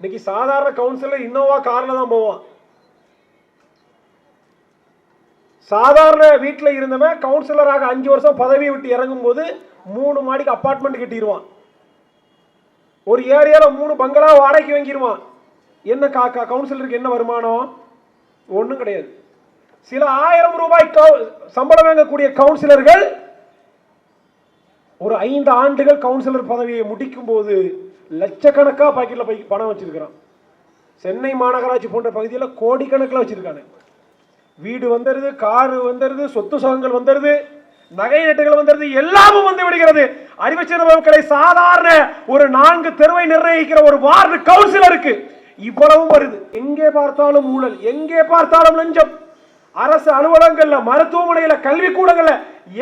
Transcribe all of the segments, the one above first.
இன்னைக்கு சாதாரண councillor Innova கார்ல தான் போவான். சாதாரண வீட்டில் இருந்தவன் கவுன்சிலராக அஞ்சு வருஷம் பதவி விட்டு இறங்கும் போது மூணு மாடிக்கு அப்பார்ட்மெண்ட் கட்டிடுவான். ஒரு ஏரியாவில் மூணு பங்களா வாடகைக்கு வாங்கிடுவான். என்ன காக்கா கவுன்சிலருக்கு என்ன வருமானம்? ஒன்றும் கிடையாது. சில ஆயிரம் ரூபாய் கவு- சம்பளம் வாங்கக்கூடிய கவுன்சிலர்கள் ஒரு ஐந்து ஆண்டுகள் கவுன்சிலர் பதவியை முடிக்கும் போது லட்சக்கணக்காக பாக்கெட்டில் போய் பணம் வச்சுருக்கிறான். சென்னை மாநகராட்சி போன்ற பகுதியில் கோடிக்கணக்கில் வச்சுருக்காங்க வீடு வந்துடுது காரு வந்துடுது சொத்து சுகங்கள் வந்துடுது நகை நட்டுகள் வந்துடுது எல்லாமும் வந்து விடுகிறது. அறிவச்சிறந்த சாதாரண ஒரு நான்கு தெருவை நிர்ணயிக்கிற ஒரு வார்டு கவுன்சிலருக்கு இவ்வளவும் வருது. எங்கே பார்த்தாலும் ஊழல் எங்கே பார்த்தாலும் லஞ்சம். அரசு அலுவலகங்கள்ல மருத்துவமனையில கல்வி கூடங்கள்ல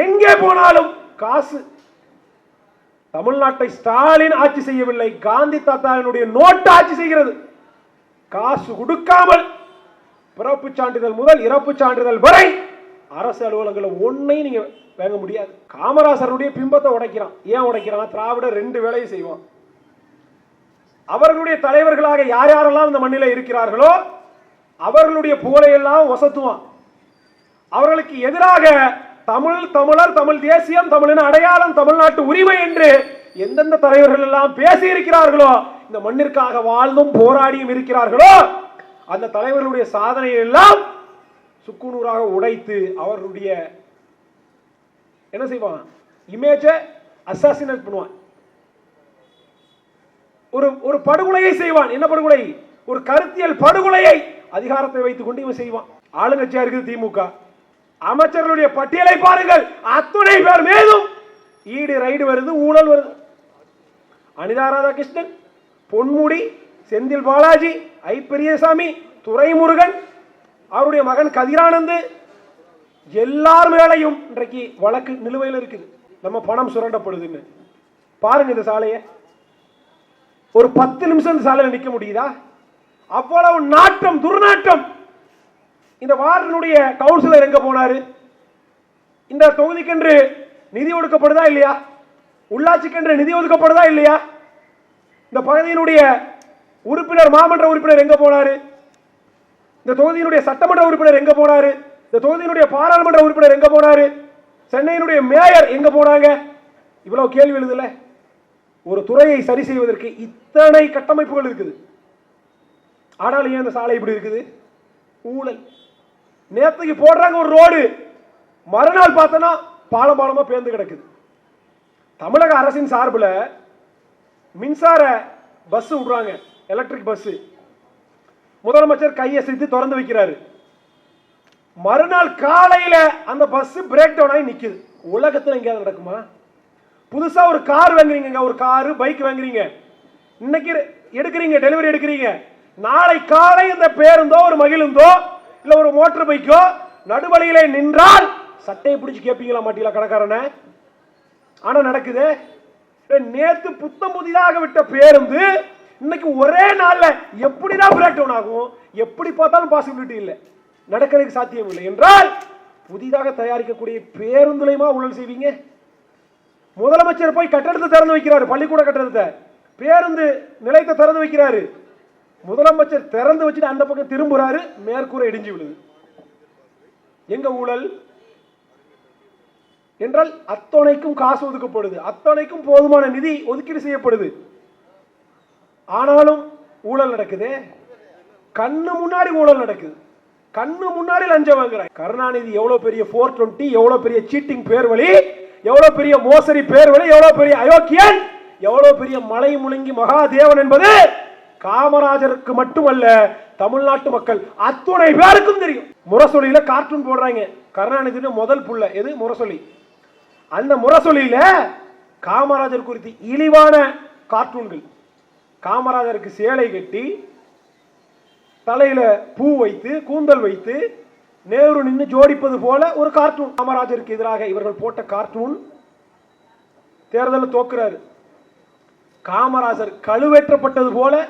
எங்கே போனாலும் காசு. தமிழ்நாட்டை ஸ்டாலின் ஆட்சி செய்யவில்லை காந்தி தாத்தாவினுடைய நோட்டு ஆட்சி செய்கிறது. காசு கொடுக்காமல் பிறப்பு சான்றிதழ் முதல் இறப்பு சான்றிதழ் வரை அரசு அலுவலகங்களில் ஒன்னையும் நீங்க வாங்க முடியாது. காமராசருடைய பிம்பத்தை உடைக்கிறான். ஏன் உடைக்கிறான்? திராவிடர் ரெண்டு வேலையும் செய்வான். அவர்களுடைய தலைவர்களாக யார் யாரெல்லாம் இந்த மண்ணில் இருக்கிறார்களோ அவர்களுடைய புகழையெல்லாம் வசத்துவான். அவர்களுக்கு எதிராக தமிழ் தமிழர் தமிழ் தேசியம் தமிழின் அடையாளம் தமிழ்நாட்டு உரிமை என்று எந்தெந்த தலைவர்கள் எல்லாம் பேசி இருக்கிறார்களோ இந்த மண்ணிற்காக வாழ்ந்தும் போராடியும் இருக்கிறார்களோ அந்த தலைவர்களுடைய சாதனையை எல்லாம் சுக்குநூறாக உடைத்து அவர்களுடைய என்ன செய்வான்? இமேஜை அசாசினேட் பண்ணுவான். ஒரு ஒரு படுகொலையை செய்வான். என்ன படுகொலை? ஒரு கருத்தியல் படுகொலையை அதிகாரத்தை வைத்துக் கொண்டு இவன் செய்வான். ஆளுங்கட்சியா இருக்குது திமுக. அமைச்சர்களுடைய பட்டியலை பாருங்கள். அத்துணை பேர் மேலும் ஈடு ரைடு வருது ஊழல் வருது. அனிதா ராதாகிருஷ்ணன் பொன்முடி செந்தில் பாலாஜி ஐ பெரியசாமி துரைமுருகன் அவருடைய மகன் கதிரானந்து எல்லார் மேலையும் இன்றைக்கு வழக்கு நிலுவையில் இருக்குது. நம்ம பணம் சுரண்டப்படுதுன்னு. பாருங்க இந்த சாலையை. ஒரு பத்து நிமிஷம் இந்த சாலையில் நிற்க முடியுதா? அவ்வளவு நாட்டம் துர்நாட்டம். இந்த வார்டினுடைய கவுன்சிலர் எங்க போனாரு? இந்த தொகுதிக்கென்று நிதி ஒதுக்கப்படுதா இல்லையா? உள்ளாட்சிக்கென்று நிதி ஒதுக்கப்படுதா இல்லையா? இந்த பகுதியினுடைய உறுப்பினர் மாமன்ற உறுப்பினர் எங்க போனாரு? இந்த தொகுதியினுடைய சட்டமன்ற உறுப்பினர் எங்க போனாரு? இந்த தொகுதியினுடைய பாராளுமன்ற உறுப்பினர் எங்க போனாரு? சென்னையினுடைய மேயர் எங்க போனாங்க? இவ்வளவு கேள்வி எழுதுல. ஒரு துறையை சரி செய்வதற்கு இத்தனை கட்டமைப்புகள் இருக்குது. ஆனால் ஏன் அந்த சாலை இப்படி இருக்குது? ஊழல். நேத்துக்கு போடுறாங்க ஒரு ரோடு. மறுநாள் பார்த்தோன்னா பாலம் பாலமா பேர்ந்து கிடக்குது. தமிழக அரசின் சார்பில் மின்சார பஸ் விடுறாங்க. எலக்ட்ரிக் பஸ் முதலமைச்சர் கையை சிரித்து திறந்து வைக்கிறாரு. மறுநாள் காலையில அந்த பஸ் பிரேக் டவுன் ஆகி நிக்குது. உலகத்தில் எங்கேயாவது நடக்குமா? புதுசா ஒரு கார் வாங்குறீங்க ஒரு காரு பைக் வாங்குறீங்க. இன்னைக்கு எடுக்கிறீங்க டெலிவரி எடுக்கிறீங்க. நாளை காலை இந்த பேருந்தோ ஒரு மகிழுந்தோ இல்ல ஒரு மோட்டர் பைக்கோ நடுவழியிலே நின்றால் சட்டையை பிடிச்சு கேட்பீங்களா மாட்டீங்களா கடைக்காரனை? ஆனா நடக்குது. நேத்து புத்தம் புதிதாக விட்ட பேருந்து இன்னைக்கு ஒரே நாள்ல எப்படிதான் பிரேக் டவுன் ஆகும்? எப்படி பார்த்தாலும் பாசிபிலிட்டி இல்லை. நடக்கிறதுக்கு சாத்தியம் இல்லை. என்றால் புதிதாக தயாரிக்கக்கூடிய பேருந்துலையுமா ஊழல் செய்வீங்க? முதலமைச்சர் போய் கட்டடத்தை திறந்து வைக்கிறாரு பள்ளிக்கூட கட்டடத்தை. பேருந்து நிலையத்தை திறந்து வைக்கிறாரு. முதலமைச்சர் திறந்து வச்சுட்டு அந்த பக்கம் திரும்புறாரு மேற்கூரை இடிஞ்சு விழுது. எங்க ஊழல்? என்றால் அத்தனைக்கும் காசு ஒதுக்கப்படுது. அத்தனைக்கும் போதுமான நிதி ஒதுக்கீடு செய்யப்படுது. ஆனாலும் ஊழல் நடக்குது? கண்ணு முன்னாடி ஊழல் நடக்குது. கண்ணு முன்னாடி லஞ்சம் வாங்குறாங்க கருணாநிதி எவ்வளவு பெரிய போர் டுவெண்ட்டி எவ்வளவு பெரிய சீட்டிங் பேர் வழி எவ்வளவு பெரிய மோசடி பேர் வழி எவ்வளவு பெரிய அயோக்கியன் எவ்வளவு பெரிய மலை முழுங்கி மகாதேவன் என்பது காமராஜருக்கு மட்டுமல்ல தமிழ்நாட்டு மக்கள் அத்துணை பேருக்கும் தெரியும். முரசொலியில கார்ட்டூன் போடுறாங்க. கருணாநிதி முதல் புள்ள. எது? முரசொலி. அந்த முரசொலியில காமராஜர் குறித்து இழிவான கார்ட்டூன்கள் காமராஜருக்கு சேலை கட்டி தலையில பூ வைத்து கூந்தல் வைத்து நேரு நின்று ஜோடிப்பது போல ஒரு கார்ட்டூன் காமராஜருக்கு எதிராக இவர்கள் போட்ட கார்ட்டூன் தேர்தலில் தோக்குறாரு. காமராஜர் கழுவேற்றப்பட்டது போல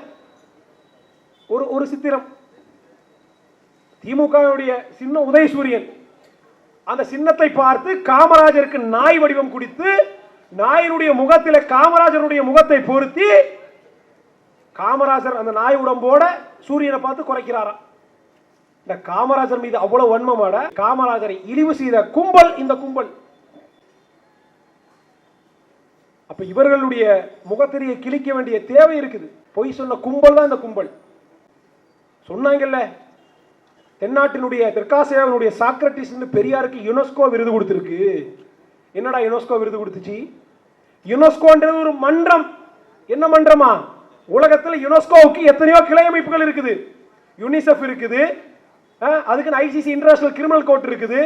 ஒரு ஒரு சித்திரம். திமுகவுடைய சின்ன உதயசூரியன். அந்த சின்னத்தை பார்த்து காமராஜருக்கு நாய் வடிவம் குடித்து நாயினுடைய முகத்தில் காமராஜருடைய முகத்தை பொருத்தி காமராஜர் அந்த நாய் உடம்போட சூரியனை பார்த்து குறைக்கிறாராம் இந்த காமராஜர் மீது அவ்வளவு வன்மமாட காமராஜரை இழிவு செய்த கும்பல் இந்த கும்பல். அப்ப இவர்களுடைய முகத்திரையை கிழிக்க வேண்டிய தேவை இருக்குது. பொய் சொன்ன கும்பல் தான் இந்த கும்பல். சொன்னாங்கல்ல தென்னாட்டினுடைய தெற்காசியாவினுடைய சாக்ரட்டிஸ் பெரியாருக்கு யுனெஸ்கோ விருது கொடுத்துருக்கு. என்னடா யுனெஸ்கோ விருது கொடுத்துச்சு? யுனெஸ்கோன்றது ஒரு மன்றம். என்ன மன்றமா? உலகத்தில் யுனெஸ்கோவுக்கு எத்தனையோ கிளை அமைப்புகள் இருக்குது. யுனிசெஃப் இருக்குது. அதுக்குன்னு ஐசிசி இன்டர்நேஷனல் கிரிமினல் கோர்ட் இருக்குது.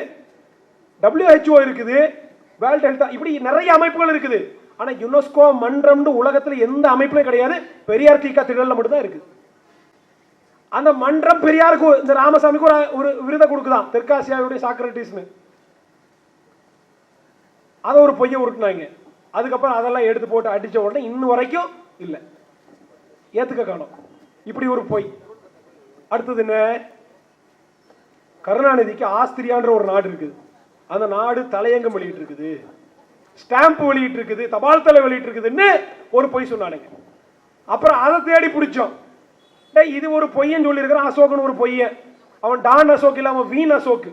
டபிள்யூஹெச்ஓ இருக்குது. வேர்ல்ட் ஹெல்த் இப்படி நிறைய அமைப்புகள் இருக்குது. ஆனால் யுனெஸ்கோ மன்றம்னு உலகத்தில் எந்த அமைப்புலையும் கிடையாது. பெரியார் தீக்கா திடலில் மட்டும்தான் இருக்குது. அந்த மன்றம் பெரியாருக்கு இந்த ராமசாமிக்கு ஒரு ஒரு விருதை கொடுக்குதான். தெற்காசியாவுடைய சாக்ரட்டிஸ்னு. அதை ஒரு பொய்யை உருட்டினாங்க. அதுக்கப்புறம் அதெல்லாம் எடுத்து போட்டு அடிச்ச உடனே இன்னும் வரைக்கும் இல்லை. ஏத்துக்க காணும். இப்படி ஒரு பொய். அடுத்தது என்ன? கருணாநிதிக்கு ஆஸ்திரியான்ற ஒரு நாடு இருக்குது. அந்த நாடு தலையங்கம் வெளியிட்டு இருக்குது ஸ்டாம்ப் வெளியிட்டு இருக்குது தபால் தலை வெளியிட்டு இருக்குதுன்னு ஒரு பொய் சொன்னானுங்க. அப்புறம் அதை தேடி பிடிச்சோம். இது ஒரு பொய்யன் சொல்லியிருக்கிறான் அசோகன் ஒரு பொய்யன் அவன் டான் அசோக் இல்லை அவன் வீண் அசோக்.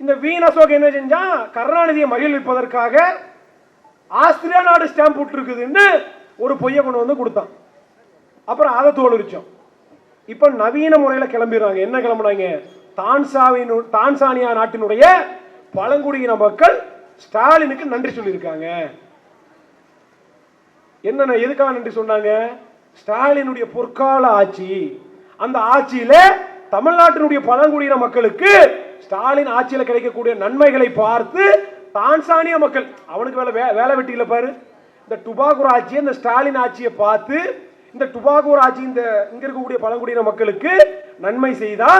இந்த வீண் அசோக் என்ன செஞ்சான் கருணாநிதியை மகிழ்விப்பதற்காக ஆஸ்திரியா நாடு ஸ்டாம்ப் விட்டுருக்குதுன்னு ஒரு பொய்யை கொண்டு வந்து கொடுத்தான். அப்புறம் அதை தோலுரிச்சோம். இப்போ நவீன முறையில் கிளம்பிடுறாங்க. என்ன கிளம்புனாங்க? தான்சாவின் தான்சானியா நாட்டினுடைய பழங்குடியின மக்கள் ஸ்டாலினுக்கு நன்றி சொல்லியிருக்காங்க. என்னென்ன எதுக்காக நன்றி சொன்னாங்க? ஸ்டாலினுடைய பொற்கால ஆட்சி. அந்த ஆட்சியில தமிழ்நாட்டினுடைய பழங்குடியின மக்களுக்கு ஸ்டாலின் ஆட்சியில கிடைக்கக்கூடிய நன்மைகளை பார்த்து தான்சானிய மக்கள் அவனுக்கு வேலை வே- வேலை வெட்டியில் பாரு. இந்த டுபாகூர் ஆட்சியை இந்த ஸ்டாலின் ஆட்சியை பார்த்து இந்த டுபாகூர் ஆட்சி இந்த இங்க இருக்கக்கூடிய பழங்குடியின மக்களுக்கு நன்மை செய்தா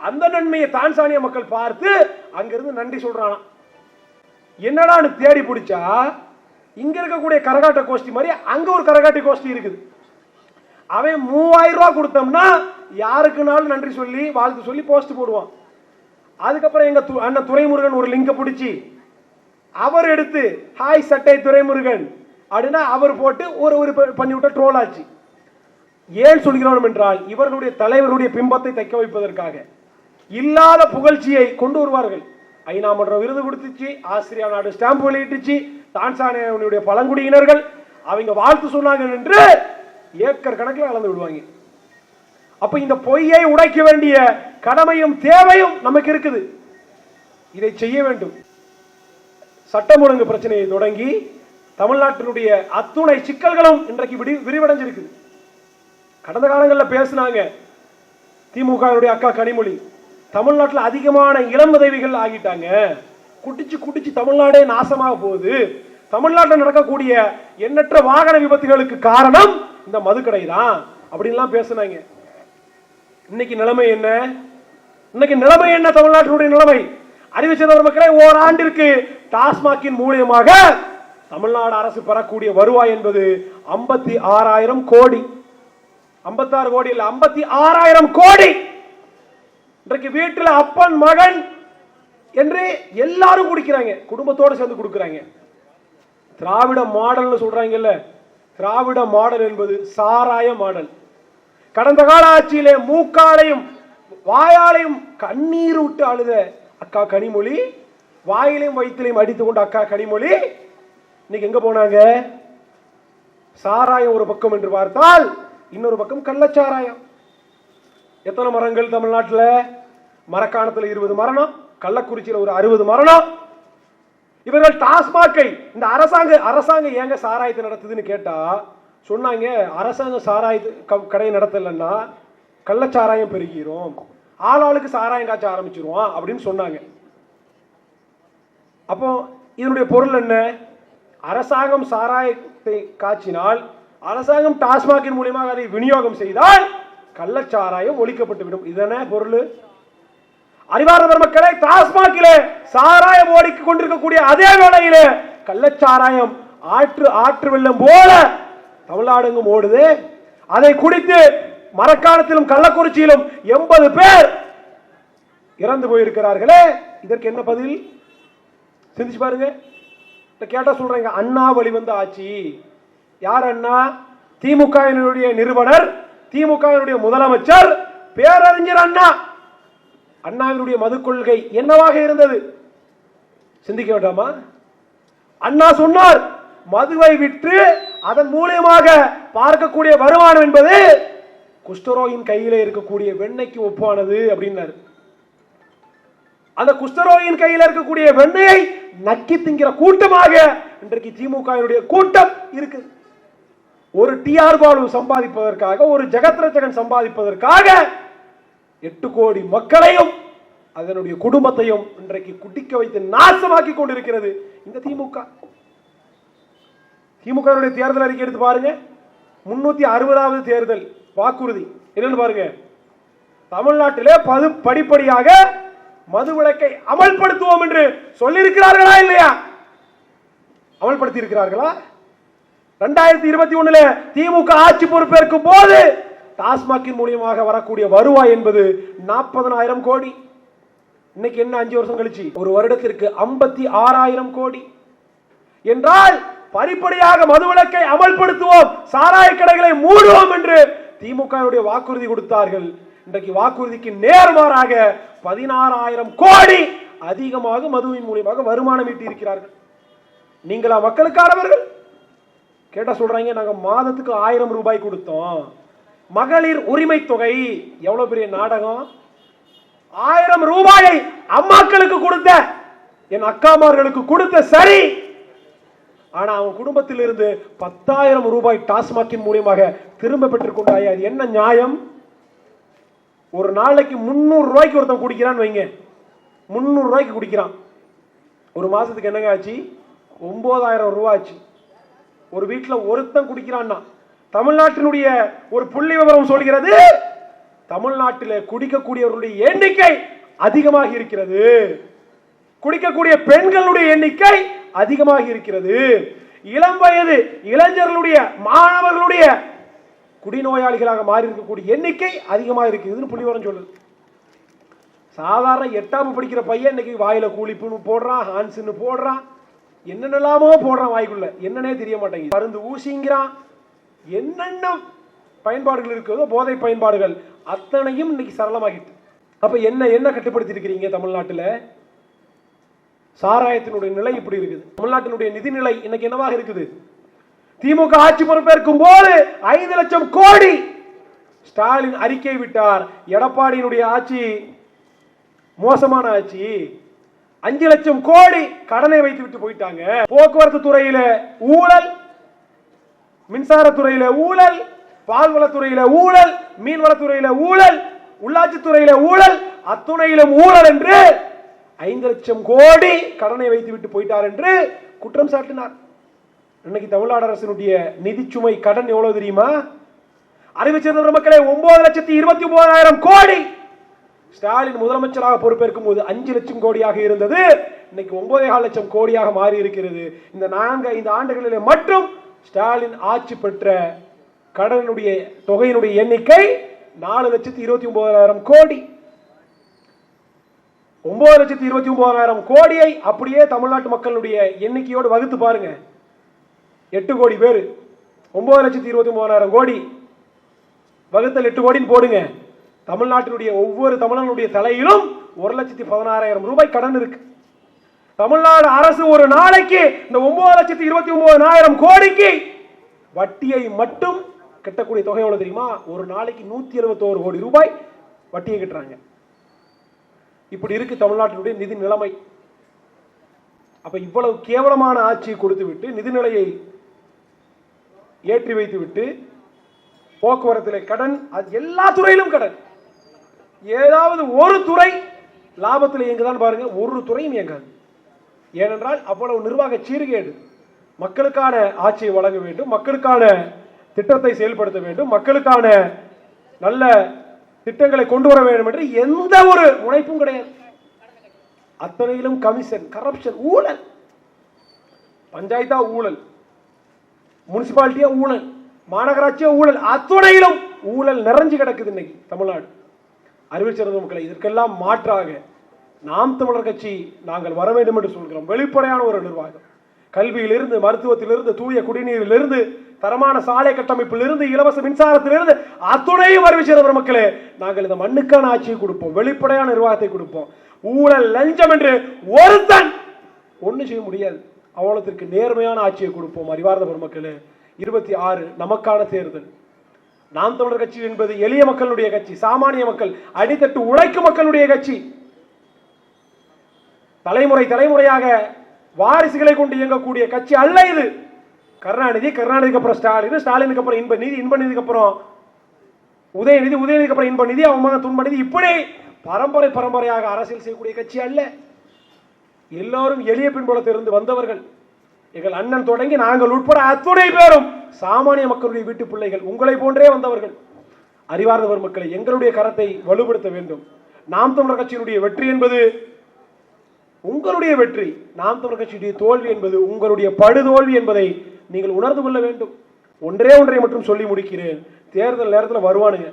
அந்த நன்மையை தான்சானிய மக்கள் பார்த்து அங்கிருந்து நன்றி சொல்றானாம். என்னடான்னு தேடி பிடிச்சா இங்க இருக்கக்கூடிய கரகாட்ட கோஷ்டி மாதிரி அங்க ஒரு கரகாட்டி கோஷ்டி இருக்குது. அவன் மூவாயிரம் ரூபா கொடுத்தோம்னா யாருக்குனாலும் நன்றி சொல்லி வாழ்த்து சொல்லி போஸ்ட் போடுவான். அதுக்கப்புறம் எங்க து- அண்ணன் துரைமுருகன் ஒரு லிங்கை பிடிச்சி அவர் எடுத்து ஹாய் சட்டை துரைமுருகன். அப்படின்னா அவர் போட்டு ஒரு ஒரு ப- பண்ணி விட்ட ட்ரோல் ஆச்சு. ஏன் சொல்கிறோம் என்றால் இவர்களுடைய தலைவருடைய பிம்பத்தை தைக்க வைப்பதற்காக. இல்லாத புகழ்ச்சியை கொண்டு வருவார்கள். ஐநா மன்றம் விருது கொடுத்துச்சு ஆஸ்திரியா நாடு ஸ்டாம்ப் வெளியிட்டுச்சு தான்சானியாவுடைய பழங்குடியினர்கள் அவங்க வாழ்த்து சொன்னாங்க என்று ஏக்கர் கணக்கில் அளந்து விடுவாங்க. அப்ப இந்த பொய்யை உடைக்க வேண்டிய கடமையும் தேவையும் நமக்கு இருக்குது. இதை செய்ய வேண்டும். சட்டம் ஒழுங்கு பிரச்சனையை தொடங்கி தமிழ்நாட்டினுடைய அத்துணை சிக்கல்களும் இன்றைக்கு விடி விரிவடைஞ்சிருக்கு கடந்த காலங்களில் பேசினாங்க திமுகவுடைய அக்கா கனிமொழி தமிழ்நாட்டில் அதிகமான இளம் உதவிகள் ஆகிட்டாங்க. குட்டிச்சு குட்டிச்சு தமிழ்நாடே நாசமாக போகுது. தமிழ்நாட்டில் நடக்கக்கூடிய எண்ணற்ற வாகன விபத்துகளுக்கு காரணம் இந்த மதுக்கடை தான் அப்படின்லாம் பேசுனாங்க. இன்னைக்கு நிலைமை என்ன? இன்னைக்கு நிலைமை என்ன தமிழ்நாட்டினுடைய நிலைமை? அறிவிச்சதவர் மக்களே ஓராண்டிற்கு டாஸ்மாகின் மூலியமாக தமிழ்நாடு அரசு பெறக்கூடிய வருவாய் என்பது ஐம்பத்தி ஆறாயிரம் கோடி. ஐம்பத்தாறு கோடி இல்லை ஐம்பத்தி ஆறாயிரம் கோடி. இன்றைக்கு வீட்டில் அப்பன் மகன் என்று எல்லாரும் குடிக்கிறாங்க. குடும்பத்தோட சேர்ந்து கொடுக்குறாங்க. திராவிட மாடல்னு சொல்றாங்கல்ல திராவிட மாடல் என்பது சாராய மாடல். கடந்த கால ஆட்சியிலே மூக்காலையும் வாயாலையும் கண்ணீர் விட்டு அழுத அக்கா கனிமொழி வாயிலையும் வயிற்றிலையும் அடித்து கொண்ட அக்கா கனிமொழி இன்னைக்கு எங்க போனாங்க? சாராயம் ஒரு பக்கம் என்று பார்த்தால் இன்னொரு பக்கம் கள்ளச்சாராயம். எத்தனை மரங்கள் தமிழ்நாட்டில்? மரக்காணத்தில் இருபது மரணம் கள்ளக்குறிச்சியில் ஒரு அறுபது மரணம் இவர்கள் டாஸ்மாக்கை இந்த அரசாங்க அரசாங்கம் ஏங்க சாராயத்தை நடத்துதுன்னு கேட்டா சொன்னாங்க அரசாங்கம் சாராயத்து க- கடையை நடத்தலைன்னா கள்ளச்சாராயம் பெருகிறோம் ஆளாளுக்கு சாராயம் காய்ச்ச ஆரம்பிச்சிருவான் அப்படின்னு சொன்னாங்க. அப்போ இதனுடைய பொருள் என்ன? அரசாங்கம் சாராயத்தை காய்ச்சினால் அரசாங்கம் டாஸ்மாகின் மூலியமாக அதை விநியோகம் செய்தால் கள்ளச்சாராயம் ஒழிக்கப்பட்டு விடும் இதென்ன பொருள்? அறிவார்ந்த மக்களை டாஸ்மாகிலே சாராயம் ஓடிக்கு கொண்டிருக்கக்கூடிய அதே வேளையிலே கள்ளச்சாராயம் ஆற்று ஆற்று வெள்ளம் போல தமிழ்நாடுங்கும் ஓடுது. அதை குடித்து மரக்காலத்திலும் கள்ளக்குறிச்சியிலும் எண்பது பேர் இறந்து போயிருக்கிறார்களே. இதற்கு என்ன பதில்? சிந்திச்சு பாருங்க. கேட்டா சொல்றாங்க அண்ணா வழி வந்த ஆட்சி. யார் அண்ணா? திமுகவினுடைய நிறுவனர் திமுகவினுடைய முதலமைச்சர் பேரறிஞர் அண்ணா. அண்ணாவினுடைய மது கொள்கை என்னவாக இருந்தது? சிந்திக்க வேண்டாமா? அண்ணா சொன்னார் மதுவை விற்று அதன் மூலியமாக பார்க்கக்கூடிய வருமானம் என்பது குஷ்டரோகின் கையில இருக்கக்கூடிய வெண்ணைக்கு ஒப்பானது அப்படின்னாரு. அந்த குஷ்டரோகியின் கையில் இருக்கக்கூடிய வெண்ணையை நக்கி திங்கிற கூட்டமாக இன்றைக்கு திமுகவினுடைய கூட்டம் இருக்கு ஒரு டிஆர் பாலு சம்பாதிப்பதற்காக ஒரு ஜெகத் சம்பாதிப்பதற்காக எட்டு கோடி மக்களையும் அதனுடைய குடும்பத்தையும் இன்றைக்கு குட்டிக்க வைத்து நாசமாக்கி கொண்டிருக்கிறது இந்த திமுக. திமுக தேர்தல் அறிக்கை எடுத்து பாருங்க. முன்னூத்தி அறுபதாவது தேர்தல் வாக்குறுதி. என்னன்னு பாருங்க. தமிழ்நாட்டிலே பது படிப்படியாக மது விளக்கை அமல்படுத்துவோம் என்று சொல்லியிருக்கிறார்களா இல்லையா? அமல்படுத்தி இருக்கிறார்களா ரெண்டாயிரத்தி இருபத்தி ஒண்ணுல திமுக ஆட்சி பொறுப்பேற்கும் போது டாஸ்மாகின் மூலியமாக வரக்கூடிய வருவாய் என்பது நாற்பதனாயிரம் கோடி. இன்னைக்கு என்ன அஞ்சு வருஷம் கழிச்சு? ஒரு வருடத்திற்கு ஐம்பத்தி ஆறாயிரம் கோடி. என்றால் படிப்படியாக மதுவிலக்கை அமல்படுத்துவோம். சாராய கடைகளை மூடுவோம் என்று திமுகவுடைய வாக்குறுதி கொடுத்தார்கள். இன்றைக்கு வாக்குறுதிக்கு நேர்மாறாக பதினாறாயிரம் கோடி அதிகமாக மதுவின் மூலியமாக வருமானம் ஈட்டி இருக்கிறார்கள் நீங்களா மக்களுக்கானவர்கள்? கேட்ட சொல்றாங்க நாங்க மாதத்துக்கு ஆயிரம் ரூபாய் கொடுத்தோம். மகளிர் உரிமை தொகை எவ்வளவு பெரிய நாடகம்? ஆயிரம் ரூபாயை அம்மாக்களுக்கு கொடுத்த என் அக்காமார்களுக்கு கொடுத்த சரி. ஆனா அவன் குடும்பத்தில் இருந்து பத்தாயிரம் ரூபாய் டாஸ்மாகின் மூலியமாக திரும்ப பெற்றுக்கொண்டாய் அது என்ன நியாயம்? ஒரு நாளைக்கு முந்நூறு ரூபாய்க்கு ஒருத்தன் குடிக்கிறான்னு வைங்க. முந்நூறு ரூபாய்க்கு குடிக்கிறான். ஒரு மாசத்துக்கு என்னங்க ஆச்சு? ஒன்பதாயிரம் ரூபாய் ஆச்சு. ஒரு வீட்டில் ஒருத்தன் குடிக்கிறான்னா தமிழ்நாட்டினுடைய ஒரு புள்ளி விவரம் சொல்கிறது தமிழ்நாட்டில் குடிக்கக்கூடியவர்களுடைய எண்ணிக்கை அதிகமாக இருக்கிறது. குடிக்கக்கூடிய பெண்களுடைய எண்ணிக்கை அதிகமாக இருக்கிறது. இளம் வயது இளைஞர்களுடைய மாணவர்களுடைய குடிநோயாளிகளாக மாறி இருக்கக்கூடிய எண்ணிக்கை அதிகமாக இருக்குதுன்னு புள்ளிவரம் சொல்லுது. சாதாரண எட்டாம் படிக்கிற பையன் இன்னைக்கு வாயில கூலிப்புன்னு போடுறான் ஹான்ஸ்ன்னு போடுறான். என்னென்னலாமோ போடுறான் வாய்க்குள்ள. என்னன்னே தெரிய மாட்டேங்குது. மருந்து ஊசிங்கிறான் என்னென்ன பயன்பாடுகள் இருக்கிறதோ போதை பயன்பாடுகள் அத்தனையும் இன்னைக்கு சரளமாகிட்டு. அப்ப என்ன என்ன கட்டுப்படுத்தி இருக்கிறீங்க தமிழ்நாட்டுல? சாராயத்தினுடைய நிலை இப்படி இருக்குது. தமிழ்நாட்டினுடைய நிதிநிலை இன்னைக்கு என்னவாக இருக்குது? திமுக ஆட்சி பொறுப்பேற்கும் போது ஐந்து லட்சம் கோடி ஸ்டாலின் அறிக்கை விட்டார். எடப்பாடியினுடைய ஆட்சி மோசமான ஆட்சி. அஞ்சு லட்சம் கோடி கடனை வைத்து விட்டு போயிட்டாங்க. போக்குவரத்து துறையில ஊழல் மின்சாரத்துறையில ஊழல் பால்வளத்துறையில ஊழல் மீன்வளத்துறையில ஊழல் உள்ளாட்சித்துறையில ஊழல் அத்துணையிலும் ஊழல் என்று ஐந்து லட்சம் கோடி கடனை வைத்து விட்டு போயிட்டார் என்று குற்றம் சாட்டினார். இன்னைக்கு தமிழ்நாடு அரசினுடைய நிதிச்சுமை கடன் எவ்வளவு தெரியுமா? அறிவிச்சிருந்த மக்களே ஒன்பது லட்சத்தி இருபத்தி ஒன்பதாயிரம் கோடி. ஸ்டாலின் முதலமைச்சராக பொறுப்பேற்கும் போது அஞ்சு லட்சம் கோடியாக இருந்தது. இன்னைக்கு ஒன்பதே கால் லட்சம் கோடியாக மாறி இருக்கிறது இந்த நான்கு ஐந்து ஆண்டுகளிலே மட்டும் ஸ்டாலின் ஆட்சி பெற்ற கடனுடைய தொகையினுடைய எண்ணிக்கை நாலு லட்சத்தி இருபத்தி ஒன்பதாயிரம் கோடி. ஒன்பது லட்சத்தி இருபத்தி ஒன்பதாயிரம் கோடியை அப்படியே தமிழ்நாட்டு மக்களுடைய எண்ணிக்கையோடு வகுத்து பாருங்க. எட்டு கோடி பேர். ஒன்பது லட்சத்தி இருபத்தி ஒன்பதாயிரம் கோடி. வகுத்தல் எட்டு கோடின்னு போடுங்க. தமிழ்நாட்டினுடைய ஒவ்வொரு தமிழனுடைய தலையிலும் ஒரு லட்சத்தி பதினாறாயிரம் ரூபாய் கடன் இருக்கு. தமிழ்நாடு அரசு ஒரு நாளைக்கு இந்த ஒன்பது லட்சத்தி இருபத்தி ஒன்பதாயிரம் கோடிக்கு வட்டியை மட்டும் கட்டக்கூடிய தொகை எவ்வளவு தெரியுமா? ஒரு நாளைக்கு நூத்தி இருபத்தோரு கோடி ரூபாய் வட்டியை கட்டுறாங்க. இப்படி இருக்கு தமிழ்நாட்டினுடைய நிதி நிலைமை. அப்ப இவ்வளவு கேவலமான ஆட்சியை கொடுத்து விட்டு நிதிநிலையை ஏற்றி வைத்து விட்டு போக்குவரத்தில் கடன் அது எல்லா துறையிலும் கடன். ஏதாவது ஒரு துறை லாபத்தில் இயங்குதான் பாருங்க ஒரு துறையும் இயங்காது. ஏனென்றால் அவ்வளவு நிர்வாக சீர்கேடு. மக்களுக்கான ஆட்சியை வழங்க வேண்டும் மக்களுக்கான திட்டத்தை செயல்படுத்த வேண்டும் மக்களுக்கான நல்ல திட்டங்களை கொண்டு வர வேண்டும் என்று எந்த ஒரு முனைப்பும் கிடையாது. அத்தனையிலும் கமிஷன் கரப்ஷன் ஊழல். பஞ்சாயத்தா ஊழல். முனிசிபாலிட்டியா ஊழல். மாநகராட்சியா ஊழல். அத்துணையிலும் ஊழல் நிறைஞ்சு கிடக்குது இன்னைக்கு தமிழ்நாடு. அறிவு சிறந்த மக்களை இதற்கெல்லாம் மாற்றாக நாம் தமிழர் கட்சி நாங்கள் வர வேண்டும் என்று சொல்கிறோம். வெளிப்படையான ஒரு நிர்வாகம். கல்வியிலிருந்து மருத்துவத்திலிருந்து தூய குடிநீரிலிருந்து தரமான சாலை கட்டமைப்பிலிருந்து இலவச மின்சாரத்திலிருந்து அத்துணையும் அறிவிச்சிருந்த மக்களே நாங்கள் இந்த மண்ணுக்கான ஆட்சியை கொடுப்போம். வெளிப்படையான நிர்வாகத்தை கொடுப்போம். ஊழல் லஞ்சம் என்று ஒருத்தன் ஒண்ணு செய்ய முடியாது. அவ்வளோத்திற்கு நேர்மையான ஆட்சியை கொடுப்போம். அறிவார்ந்த பெருமக்களே இருபத்தி ஆறு நமக்கான தேர்தல். நாம் தமிழர் கட்சி என்பது எளிய மக்களுடைய கட்சி சாமானிய மக்கள் அடித்தட்டு உழைக்கும் மக்களுடைய கட்சி. தலைமுறை தலைமுறையாக வாரிசுகளை கொண்டு இயங்கக்கூடிய கட்சி அல்ல இது. கருணாநிதி கருணாநிதிக்கு அப்புறம் ஸ்டாலின் ஸ்டாலினுக்கு அப்புறம் இன்ப நிதி இன்ப நிதிக்கு அப்புறம் உதயநிதி உதயநிதிக்கு அப்புறம் இன்ப நிதி அவமான துன்ப நிதி. இப்படி பரம்பரை பரம்பரையாக அரசியல் செய்யக்கூடிய கட்சி அல்ல. எல்லோரும் எளிய பின்புலத்திலிருந்து வந்தவர்கள். எங்கள் அண்ணன் தொடங்கி நாங்கள் உட்பட அத்துணை பேரும் சாமானிய மக்களுடைய வீட்டு பிள்ளைகள் உங்களை போன்றே வந்தவர்கள். அறிவார்ந்தவர் மக்களை எங்களுடைய கரத்தை வலுப்படுத்த வேண்டும். நாம் தமிழர் கட்சியினுடைய வெற்றி என்பது உங்களுடைய வெற்றி நாம் தமிழ் கட்சியுடைய தோல்வி என்பது உங்களுடைய படுதோல்வி என்பதை நீங்கள் உணர்ந்து கொள்ள வேண்டும். ஒன்றே ஒன்றை மட்டும் சொல்லி முடிக்கிறேன். தேர்தல் நேரத்தில் வருவானுங்க.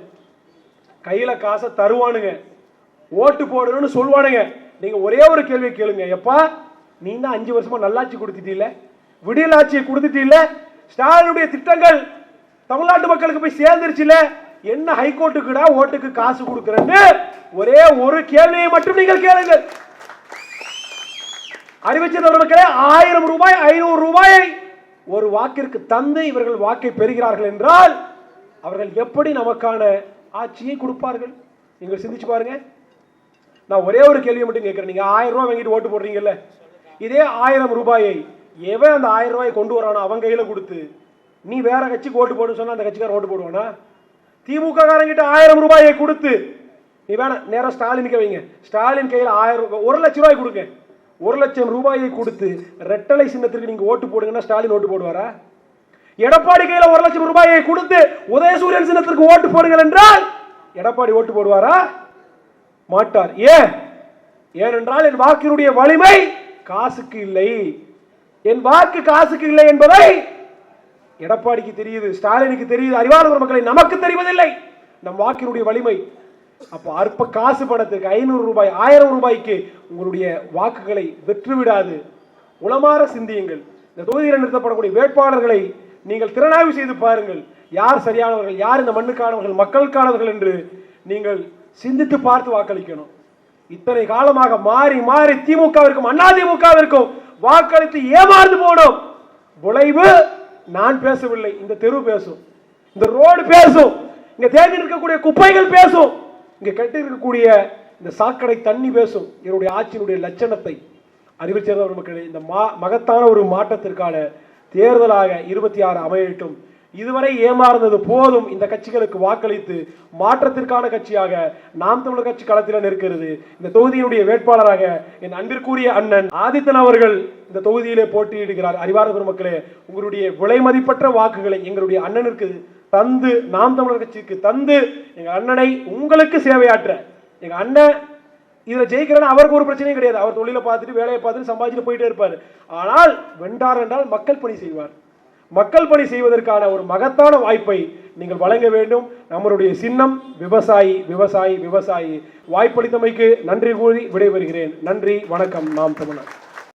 கையில் காசை தருவானுங்க. ஓட்டு போடணும்னு சொல்லுவானுங்க நீங்கள் ஒரே ஒரு கேள்வியை கேளுங்க. எப்பா நீ தான் அஞ்சு வருஷமாக நல்லாட்சி கொடுத்துட்டீல்ல? விடியல் ஆட்சியை கொடுத்துட்டீல்ல? ஸ்டாலினுடைய திட்டங்கள் தமிழ்நாட்டு மக்களுக்கு போய் சேர்ந்துருச்சுல என்ன ஹைகோர்ட்டுக்குடா ஓட்டுக்கு காசு கொடுக்குறேன்னு ஒரே ஒரு கேள்வியை மட்டும் நீங்கள் கேளுங்கள். அறிவிச்சவர்களுக்கு ஆயிரம் ரூபாய் ஐநூறு ரூபாயை ஒரு வாக்கிற்கு தந்து இவர்கள் வாக்கை பெறுகிறார்கள் என்றால் அவர்கள் எப்படி நமக்கான ஆட்சியை கொடுப்பார்கள்? நீங்கள் சிந்திச்சு பாருங்க. நான் ஒரே ஒரு கேள்வி மட்டும் கேட்கிறேன். நீங்க ஆயிரம் ரூபாய் வாங்கிட்டு ஓட்டு போடுறீங்கல்ல? இதே ஆயிரம் ரூபாயை எவன் அந்த ஆயிரம் ரூபாயை கொண்டு வரானோ அவன் கையில கொடுத்து நீ வேற கட்சிக்கு ஓட்டு போடுன்னு சொன்னா அந்த கட்சிக்கார ஓட்டு போடுவானா? திமுக காரங்கிட்ட ஆயிரம் ரூபாயை கொடுத்து நீ வேணாம் நேரா ஸ்டாலினுக்கு வைங்க. ஸ்டாலின் கையில் ஆயிரம் ரூபாய் ஒரு லட்சம் ரூபாய் கொடுங்க. ஒரு லட்சம் ரூபாயை கொடுத்து ரெட்டலை சின்னத்திற்கு நீங்க ஓட்டு போடுங்கன்னா ஸ்டாலின் ஓட்டு போடுவாரா? எடப்பாடி கையில ஒரு லட்சம் ரூபாயை கொடுத்து உதயசூரியன் சின்னத்திற்கு ஓட்டு போடுங்கள் என்றால் எடப்பாடி ஓட்டு போடுவாரா? மாட்டார். ஏன்? ஏனென்றால் என் வாக்கினுடைய வலிமை காசுக்கு இல்லை. என் வாக்கு காசுக்கு இல்லை என்பதை எடப்பாடிக்கு தெரியுது ஸ்டாலினுக்கு தெரியுது அறிவாளர் மக்களை நமக்கு தெரிவதில்லை. நம் வாக்கினுடைய வலிமை அப்ப அற்ப காசு படத்துக்கு ஐநூறு ரூபாய் ஆயிரம் ரூபாய்க்கு உங்களுடைய வாக்குகளை வெற்று விடாது உளமாற சிந்தியுங்கள். இந்த தொகுதியில் நிறுத்தப்படக்கூடிய வேட்பாளர்களை நீங்கள் திறனாய்வு செய்து பாருங்கள். யார் சரியானவர்கள் யார் இந்த மண்ணுக்கானவர்கள் மக்களுக்கானவர்கள் என்று நீங்கள் சிந்தித்து பார்த்து வாக்களிக்கணும். இத்தனை காலமாக மாறி மாறி திமுகவிற்கும் அண்ணா திமுகவிற்கும் வாக்களித்து ஏமாந்து போனோம். விளைவு நான் பேசவில்லை இந்த தெரு பேசும். இந்த ரோடு பேசும். இங்க தேங்கி இருக்கக்கூடிய குப்பைகள் பேசும். இங்கே கட்டிருக்கக்கூடிய இந்த சாக்கடை தண்ணி பேசும் என்னுடைய ஆட்சியினுடைய லட்சணத்தை அறிவிச்சிருந்தவர் மக்களே இந்த மா மகத்தான ஒரு மாற்றத்திற்கான தேர்தலாக இருபத்தி ஆறு அமையட்டும். இதுவரை ஏமாறுந்தது போதும் இந்த கட்சிகளுக்கு வாக்களித்து மாற்றத்திற்கான கட்சியாக நாம் தமிழர் கட்சி களத்தில் நிற்கிறது. இந்த தொகுதியினுடைய வேட்பாளராக என் அன்பிற்குரிய அண்ணன் ஆதித்தன் அவர்கள் இந்த தொகுதியிலே போட்டியிடுகிறார். அறிவார்ந்த பெருமக்களே உங்களுடைய விலை மதிப்பற்ற வாக்குகளை எங்களுடைய அண்ணனுக்கு தந்து நாம் தமிழர் கட்சிக்கு தந்து எங்க அண்ணனை உங்களுக்கு சேவையாற்ற. எங்க அண்ணன் இதில் ஜெயிக்கிறேன்னா அவருக்கு ஒரு பிரச்சனையும் கிடையாது. அவர் தொழிலை பார்த்துட்டு வேலையை பார்த்துட்டு சம்பாதிச்சுட்டு போயிட்டே இருப்பார். ஆனால் வென்றார் என்றால் மக்கள் பணி செய்வார். மக்கள் பணி செய்வதற்கான ஒரு மகத்தான வாய்ப்பை நீங்கள் வழங்க வேண்டும். நம்மளுடைய சின்னம் விவசாயி விவசாயி விவசாயி. வாய்ப்பளித்தமைக்கு நன்றி கூறி விடைபெறுகிறேன். நன்றி வணக்கம். நாம் தமிழர்.